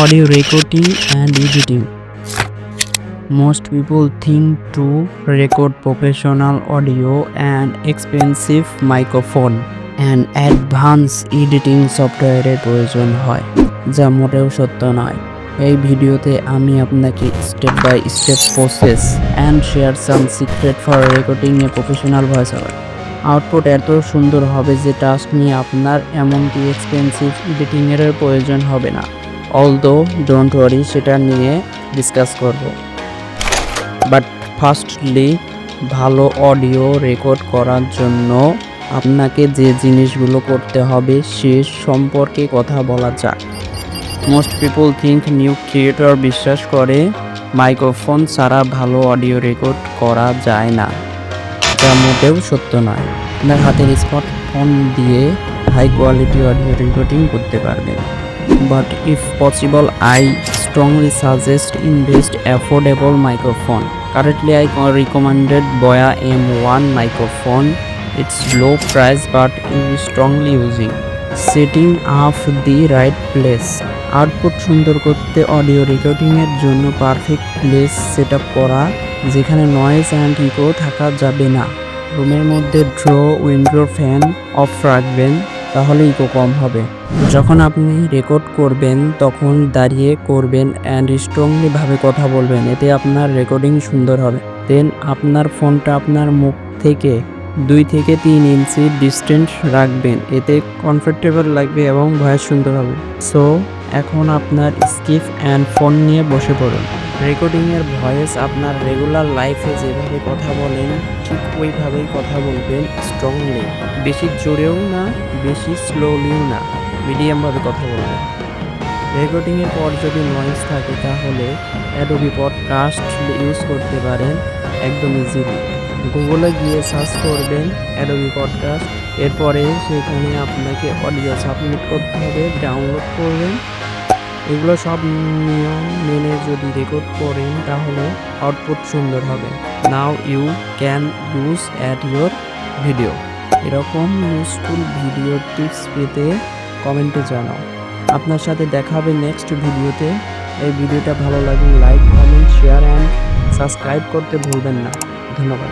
audio recording and editing. Most people think to record professional audio and expensive microphone and advanced editing সফটওয়্যারের প্রয়োজন হয়, যা মোটেও সত্য নয়। এই ভিডিওতে আমি আপনাকে step by step process and share some secret for recording a professional voice over output এত সুন্দর হবে যে টাস্ক নিয়ে আপনার এমনকি এক্সপেন্সিভ এডিটিংয়ের প্রয়োজন হবে না। অলদো ডোন্ট ওয়ারি সেটা নিয়ে ডিসকাস করব। বাট ফার্স্টলি ভালো অডিও রেকর্ড করার জন্য আপনাকে যে জিনিসগুলো করতে হবে, সে সম্পর্কে কথা বলা যাক। Most people think new creator বিশ্বাস করে মাইক্রোফোন ছাড়া ভালো অডিও রেকর্ড করা যায় না। যা মোটেও সত্য নয়। আপনার হাতের স্মার্টফোন দিয়ে হাই কোয়ালিটি অডিও রেকর্ডিং করতে পারবেন। If possible I strongly suggest invest affordable microphone currently I recommended Boya M one microphone it's low price but you strongly using setting up the right place output সুন্দর করতে audio রেকর্ডিংয়ের জন্য perfect place set up করা, যেখানে noise and eco থাকা যাবে না। রুমের মধ্যে ড্র উইন্ডো ফ্যান অফ রাখবেন। তাহলে ইকো কম হবে। যখন আপনি রেকর্ড করবেন, তখন দাঁড়িয়ে করবেন অ্যান্ড স্ট্রংলিভাবে কথা বলবেন, এতে আপনার রেকর্ডিং সুন্দর হবে। দেন আপনার ফোনটা আপনার মুখ থেকে দুই থেকে তিন ইঞ্চি ডিস্টেন্স রাখবেন, এতে কমফোর্টেবল লাগবে এবং ভয়েস সুন্দর হবে। সো এখন আপনার স্কিপ অ্যান্ড ফোন নিয়ে বসে পড়ুন। রেকর্ডিংয়ের ভয়েস আপনার রেগুলার লাইফে যেভাবে কথা বলেন, ঠিক ওইভাবেই কথা বলবেন স্ট্রংলি বেশি জোরেও না, বেশি স্লোলিও না মিডিয়ামভাবে কথা বলবেন। রেকর্ডিংয়ের পর যদি নয়েজ থাকে তাহলে অ্যাডোবি পডকাস্ট ইউজ করতে পারেন, একদম ইজিলি গুগলে গিয়ে সার্চ করবেন অ্যাডোবি পডকাস্ট এরপরে সেখানে আপনাকে অডিও সাবমিট করতে হবে ডাউনলোড করবেন। এগুলো সব নিয়ম মেনে যদি রেকর্ড করেন, তাহলে আউটপুট সুন্দর হবে। Now you can use at your video এরকম ইউজফুল ভিডিও টিপস পেতে কমেন্টে জানাও। আপনার সাথে দেখা হবে নেক্সট ভিডিওতে এই ভিডিওটা ভালো লাগলে like comment share and subscribe করতে ভুলবেন না। ধন্যবাদ।